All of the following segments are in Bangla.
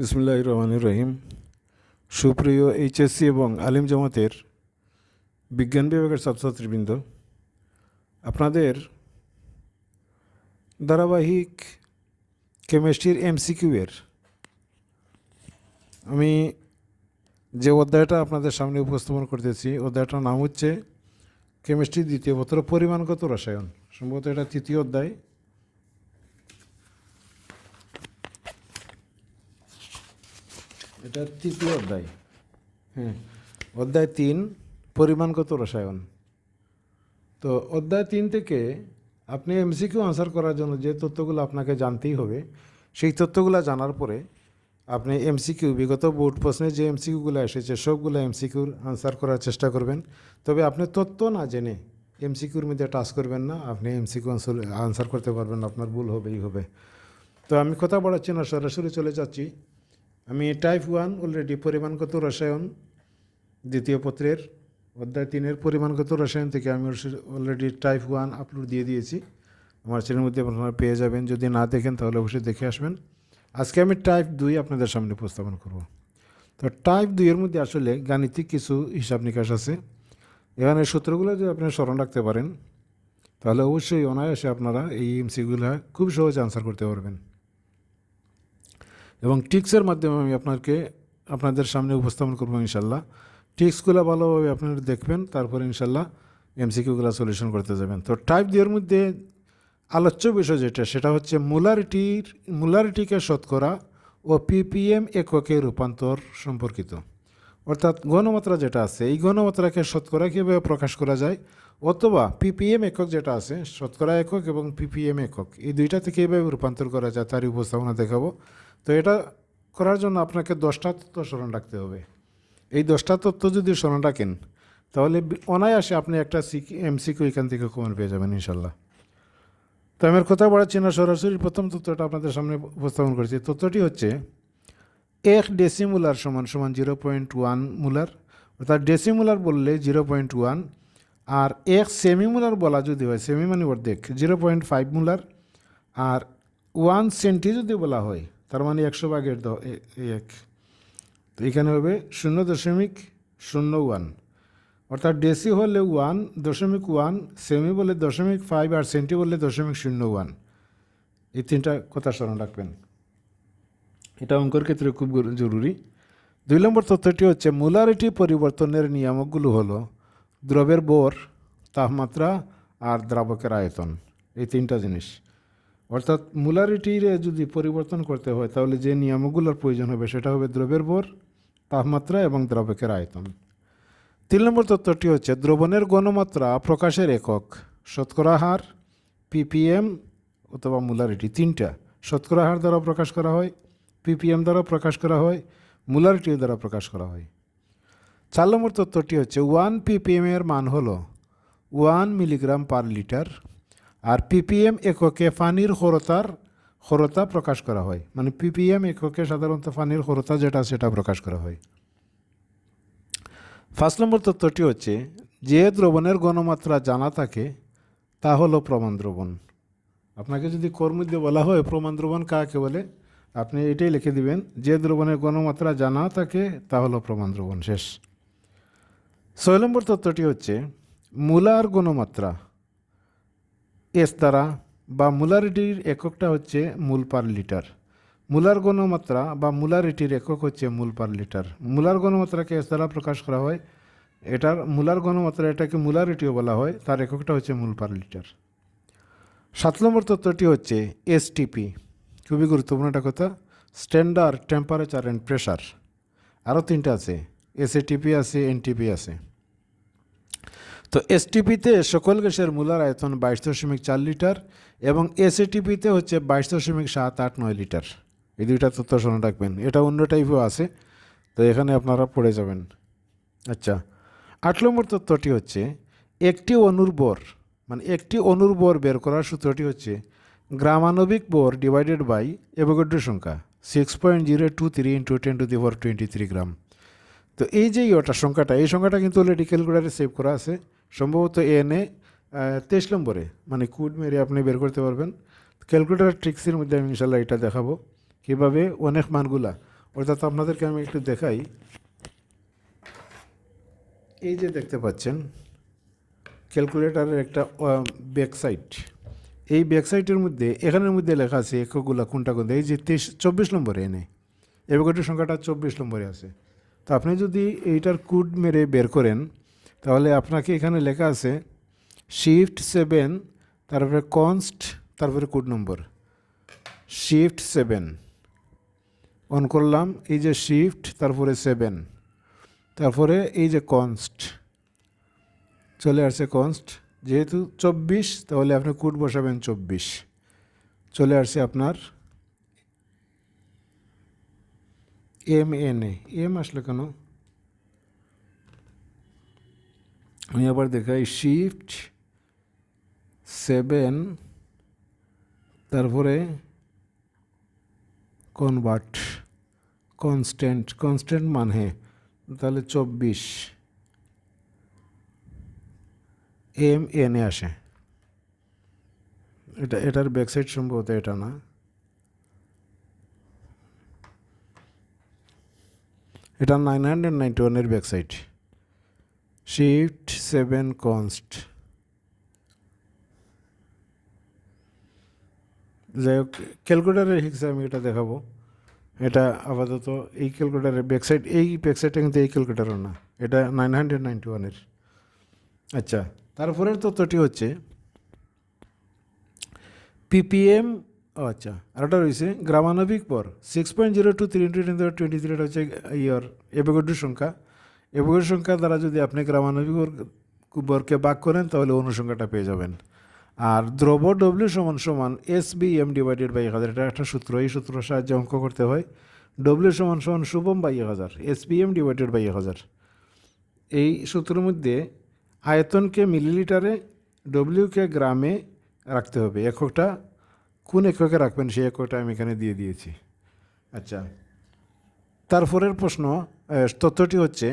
বিসমুল্লাহ রহমান রহিম। সুপ্রিয় এইচএসসি এবং আলিম জামাতের বিজ্ঞান বিভাগের ছাত্রছাত্রীবৃন্দ, আপনাদের ধারাবাহিক কেমিস্ট্রির এমসিকিউ এর আমি যে অধ্যায়টা আপনাদের সামনে উপস্থাপন করতেছি, অধ্যায়টার নাম হচ্ছে কেমিস্ট্রি দ্বিতীয় পত্র, পরিমাণগত রসায়ন। সম্ভবত এটা তৃতীয় অধ্যায়। এটা তৃতীয় অধ্যায়। হ্যাঁ অধ্যায় তিন, পরিমাণগত রসায়ন। তো অধ্যায় তিন থেকে আপনি এমসিকিউ আনসার করার জন্য যে তথ্যগুলো আপনাকে জানতেই হবে, সেই তথ্যগুলো জানার পরে আপনি এমসিকিউ বিগত বোর্ড প্রশ্নে যে এমসিকিউগুলো এসেছে, সবগুলো এমসিকিউর আনসার করার চেষ্টা করবেন। তবে আপনি তথ্য না জেনে এমসিকিউর মধ্যে টাচ করবেন না, আপনি এমসিকিউ আনসার করতে পারবেন আপনার ভুল হবেই হবে। তো আমি কথা বাড়াচ্ছি না, সরাসরি চলে যাচ্ছি। আমি টাইপ ওয়ান অলরেডি পরিমাণগত রসায়ন, দ্বিতীয় পত্রের অধ্যায় তিনের পরিমাণগত রসায়ন থেকে আমি অলরেডি টাইপ ওয়ান আপলোড দিয়ে দিয়েছি। আমার চ্যানেলের মধ্যে আপনারা পেয়ে যাবেন। যদি না দেখেন তাহলে অবশ্যই দেখে আসবেন। আজকে আমি টাইপ দুই আপনাদের সামনে উপস্থাপন করব। তো টাইপ দুইয়ের মধ্যে আসলে গাণিতিক কিছু হিসাব নিকাশ আছে। এখানে সূত্রগুলো যদি আপনারা স্মরণ রাখতে পারেন, তাহলে অবশ্যই অনায়াসে আপনারা এই এমসিগুলো খুব সহজে আনসার করতে পারবেন। এবং টিক্সের মাধ্যমে আমি আপনাকে, আপনাদের সামনে উপস্থাপন করব ইনশাল্লাহ টিক্সগুলো ভালোভাবে আপনারা দেখবেন, তারপরে ইনশাল্লাহ এমসিকিউগুলো সলিউশন করতে যাবেন। তো টাইপ দুইয়ের মধ্যে আলোচ্য বিষয় যেটা, সেটা হচ্ছে মুলারিটির, মুলারিটিকে শতকরা ও পিপিএম এককে রূপান্তর সম্পর্কিত। অর্থাৎ ঘনমাত্রা যেটা আছে, এই ঘনমাত্রাকে শতকরা কীভাবে প্রকাশ করা যায়, অথবা পিপিএম একক যেটা আছে, শতকরা একক এবং পিপিএম একক, এই দুইটাতে কীভাবে রূপান্তর করা যায়, তারই উপস্থাপনা দেখাবো। তো এটা করার জন্য আপনাকে দশটা তথ্য স্মরণ রাখতে হবে। এই দশটা তথ্য যদি স্মরণ রাখেন, তাহলে অনায়াসে আপনি একটা সিকি এমসিকিউ এখান থেকে কমন পেয়ে যাবেন ইনশাল্লাহ। তো আমার কথা বাড়াচ্ছি না, সরাসরি প্রথম তথ্যটা আপনাদের সামনে উপস্থাপন করেছি। তথ্যটি হচ্ছে, এক ডেসিমুলার সমান সমান জিরো পয়েন্ট ওয়ান মুলার, অর্থাৎ ডেসিমুলার বললে জিরো পয়েন্ট ওয়ান, আর এক সেমিমুলার বলা যদি হয়, সেমি মানে অর্ধেক, জিরো পয়েন্ট ফাইভ মুলার, আর ওয়ান সেন্টি যদি বলা হয় তার মানে একশো ভাগের দ এক। তো এখানে হবে শূন্য দশমিক শূন্য ওয়ান। অর্থাৎ ডেসি হলে ওয়ান, দশমিক ওয়ান, সেমি বলে দশমিক ফাইভ আর সেন্টি বললে দশমিক শূন্য ওয়ান। এই তিনটা কথা স্মরণ রাখবেন। এটা অঙ্কর ক্ষেত্রে খুব জরুরি। দুই নম্বর তথ্যটি হচ্ছে, মোলারিটি পরিবর্তনের নিয়ামকগুলো হলো দ্রবের বোর, তাপমাত্রা আর দ্রাবকের আয়তন। এই তিনটা জিনিস। অর্থাৎ মুলারিটির যদি পরিবর্তন করতে হয়, তাহলে যে নিয়ামকগুলোর প্রয়োজন হবে, সেটা হবে দ্রবের বোর তাপমাত্রা এবং দ্রাবকের আয়তন। তিন নম্বর তত্ত্বটি হচ্ছে, দ্রবণের গণমাত্রা প্রকাশের একক, শতকরা হার, পিপিএম অথবা মুলারিটি তিনটা। শতকরা হার দ্বারা প্রকাশ করা হয়, পিপিএম দ্বারা প্রকাশ করা হয় মুলারিটি দ্বারা প্রকাশ করা হয়। চার নম্বর তত্ত্বটি হচ্ছে, ওয়ান পিপিএম এর মান হলো, ওয়ান মিলিগ্রাম পার লিটার আর পিপিএম এককে পানির খরতার, খরতা প্রকাশ করা হয়। মানে পিপিএম এককে সাধারণত পানির খরতা যেটা সেটা প্রকাশ করা হয়। ফার্স্ট নম্বর তথ্যটি হচ্ছে, যে দ্রবণের গণমাত্রা জানা থাকে, তা হলো প্রমাণ দ্রবণ। আপনাকে যদি কর মধ্যে বলা হয়, প্রমাণ দ্রবণ কাকে বলে? আপনি এটাই লিখে দিবেন, যে দ্রবণের গণমাত্রা জানা থাকে, তা হলো প্রমাণ দ্রবণ, শেষ। ছয় নম্বর তথ্যটি হচ্ছে, মূলার গণমাত্রা এস দ্বারা বা মুলারিটির এককটা হচ্ছে মূল পার লিটার। মূলার গণমাত্রা বা মুলারিটির একক হচ্ছে মূল পার লিটার। মূলার গণমাত্রাকে এস দ্বারা প্রকাশ করা হয়। এটার মূলার গণমাত্রা এটাকে মুলারিটিও বলা হয়, তার এককটা হচ্ছে মূল পার লিটার। সাত নম্বর তত্ত্বটি হচ্ছে এসটিপি খুবই গুরুত্বপূর্ণ একটা কথা। স্ট্যান্ডার্ড টেম্পারেচার অ্যান্ড প্রেশার আরও তিনটা আছে। এসএটিপি আছে এনটিপি আছে। তো এসটিপিতে সকল গ্যাসের মূলার আয়তন বাইশ দশমিক চার লিটার এবং এসএটিপিতে হচ্ছে বাইশ দশমিক সাত আট নয় লিটার। এই দুইটা তথ্য স্মরণ রাখবেন। এটা অন্য টাইপও আছে, তো এখানে আপনারা পড়ে যাবেন। আচ্ছা আট নম্বর তথ্যটি হচ্ছে, একটি অনুর্বর মানে একটি অনুর্বর বের করার সূত্রটি হচ্ছে গ্রামানবিক বোর ডিভাইডেড বাই অ্যাভোগাড্রো সংখ্যা six point zero two three into ten to the power twenty three gram তো এই যে ইয়েটা সংখ্যাটা, এই সংখ্যাটা কিন্তু অলরেডি ক্যালকুলেটারে সেভ করা আছে। সম্ভবত এনে তেইশ নম্বরে মানে কুড মেরে আপনি বের করতে পারবেন। ক্যালকুলেটার ট্রিক্সের মধ্যে আমি ইনশাল্লাহ এটা দেখাবো। কীভাবে অনেক মানগুলা, অর্থাৎ আপনাদেরকে আমি একটু দেখাই। এই যে দেখতে পাচ্ছেন ক্যালকুলেটারের একটা ব্যাক সাইড এই ব্যাক সাইডের মধ্যে, এখানের মধ্যে লেখা আছে এককগুলা কোনটা কোনটা, এই যে তেইশ, চব্বিশ নম্বরে এনে এবারটির সংখ্যাটা চব্বিশ নম্বরে আছে। তো আপনি যদি এইটার কোড মেরে বের করেন, তাহলে আপনাকে এখানে লেখা আছে শিফট সেভেন তারপরে কনস্ট তারপরে code number. Shift seven on করলাম, এই যে শিফট তারপরে সেভেন তারপরে এই যে কনস্ট চলে আসছে কনস্ট যেহেতু চব্বিশ, তাহলে আপনি কোড বসাবেন চব্বিশ। চলে আসছে আপনার এম এন এম আসলে কেন? আমি আবার দেখাই শিফট সেভেন তারপরে কনভার্ট কনস্ট্যান্ট কনস্ট্যান্ট মানে তাহলে চব্বিশ। এম এন এ আসে। এটা, এটার ব্যাকসাইড সম্ভবত এটা না। এটা নাইন হান্ড্রেড নাইনটি ওয়ানের ব্যাকসাইড শিফট সেভেন কনস্ট যাই হোক ক্যালকুলেটারের হিসেবে আমি এটা দেখাবো। এটা আপাতত এই ক্যালকুলেটারের ব্যাকসাইড এই ব্যাকসাইডটা কিন্তু এই ক্যালকুলেটারও না, এটা নাইন হান্ড্রেড নাইনটি ওয়ানের আচ্ছা তারপরের তথ্যটি হচ্ছে পিপিএম ও আচ্ছা আর ওটা রয়েছে, গ্রামানবিক পর six point zero two three into ten twenty three এটা হচ্ছে ইয়ার এবেগডুর সংখ্যা। এবেগডুর সংখ্যা দ্বারা যদি আপনি গ্রামানবিক বর্গ- বাক করেন, তাহলে অনুসংখ্যাটা পেয়ে যাবেন। আর দ্রব ডব্লিউ সমান সমান S B M divided by এক হাজার, এটা একটা সূত্র, এই সূত্রের সাহায্যে অঙ্ক করতে হয়। ডব্লিউ সমান সমান শুভম বাই এক হাজার S B M divided by এক হাজার। এই সূত্রের মধ্যে আয়তনকে মিলিলিটারে ডব্লিউকে গ্রামে রাখতে হবে, এককটা কোন এককে রাখবেন, সেই এককটা আমি এখানে দিয়ে দিয়েছি। আচ্ছা তারপরের প্রশ্ন তথ্যটি হচ্ছে,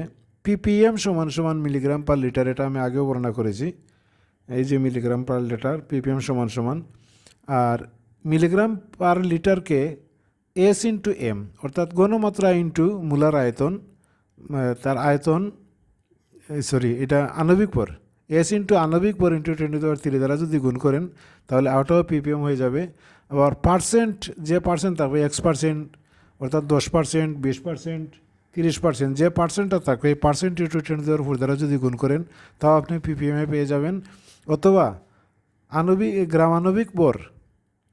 পিপিএম সমান সমান মিলিগ্রাম পার লিটার, এটা আমি আগেও বর্ণনা করেছি। এই যে মিলিগ্রাম পার লিটার, পিপিএম সমান সমান, আর মিলিগ্রাম পার লিটারকে এস ইন্টু এম, অর্থাৎ গণমাত্রা ইন্টু মূলার আয়তন তার আয়তন সরি, এটা আণবিক পর। এস ইন্টু আণবিক পর ইন্টু টোয়েন্টি দেওয়ার থ্রি দ্বারা যদি গুণ করেন, তাহলে আউট অফ পিপিএম হয়ে যাবে। আবার পার্সেন্ট যে পার্সেন্ট থাকবে এক্স পার্সেন্ট অর্থাৎ দশ পার্সেন্ট বিশ পার্সেন্ট তিরিশ পার্সেন্ট যে পার্সেন্টটা থাকবে, এই পার্সেন্ট ইন্টু টোয়েন্টি দেওয়ার ফোর দ্বারা যদি গুণ করেন, তাও আপনি পিপিএমে পেয়ে যাবেন। অথবা আণবিক গ্রাম আণবিক বর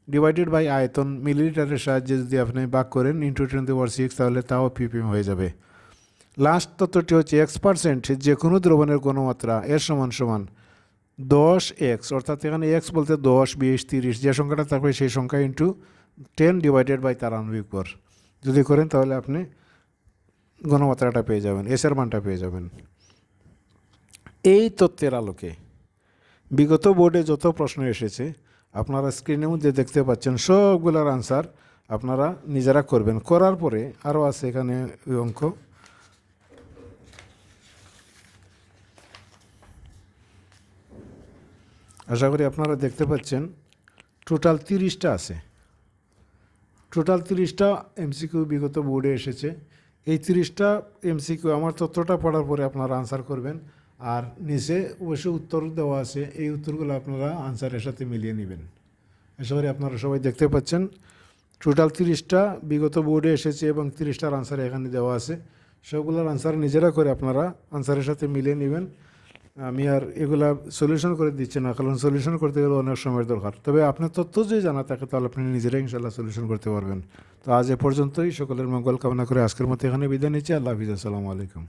ডিভাইডেড বাই আয়তন মিলিলিটারের সাহায্যে যদি আপনি বাক করেন ইন্টু টোয়েন্টি ওয়ার সিক্স তাহলে তাও পিপিএম হয়ে যাবে। লাস্ট তথ্যটি হচ্ছে এক্স পার্সেন্ট যে কোনো দ্রবণের গণমাত্রা এর সমান সমান দশ এক্স অর্থাৎ এখানে এক্স বলতে দশ, বিশ, তিরিশ, যে সংখ্যাটা থাকবে সেই সংখ্যা ইন্টু টেন ডিভাইডেড বাই তার আণবিক পর যদি করেন তাহলে আপনি গণমাত্রাটা পেয়ে যাবেন এসের মানটা পেয়ে যাবেন। এই তথ্যের আলোকে বিগত বোর্ডে যত প্রশ্ন এসেছে, আপনারা স্ক্রিনের মধ্যে দেখতে পাচ্ছেন সবগুলোর আনসার আপনারা নিজেরা করবেন। করার পরে আরও আছে এখানে অঙ্ক। আশা করি আপনারা দেখতে পাচ্ছেন, টোটাল তিরিশটা আছে। টোটাল তিরিশটা এমসিকিউ বিগত বোর্ডে এসেছে। এই তিরিশটা এমসিকিউ, আমার তথ্যটা পড়ার পরে আপনারা আনসার করবেন। আর নিচে অবশ্যই উত্তর দেওয়া আছে, এই উত্তরগুলো আপনারা আনসারের সাথে মিলিয়ে নেবেন। আশা করি আপনারা সবাই দেখতে পাচ্ছেন, টোটাল তিরিশটা বিগত বোর্ডে এসেছে এবং তিরিশটার আনসার এখানে দেওয়া আছে। সবগুলোর আনসার নিজেরা করে আপনারা আনসারের সাথে মিলিয়ে নেবেন। আমি আর এগুলা সলিউশন করে দিচ্ছি না, কারণ সলিউশন করতে গেলে অনেক সময়ের দরকার। তবে আপনার তথ্য যদি জানা থাকে, তাহলে আপনি নিজেরাই ইনশাল্লাহ সলিউশন করতে পারবেন। তো আজ এ পর্যন্তই, সকলের মঙ্গল কামনা করে আজকের মতো এখানে বিদায় নিচ্ছি। আল্লাহ হাফিজ, আসসালামু আলাইকুম।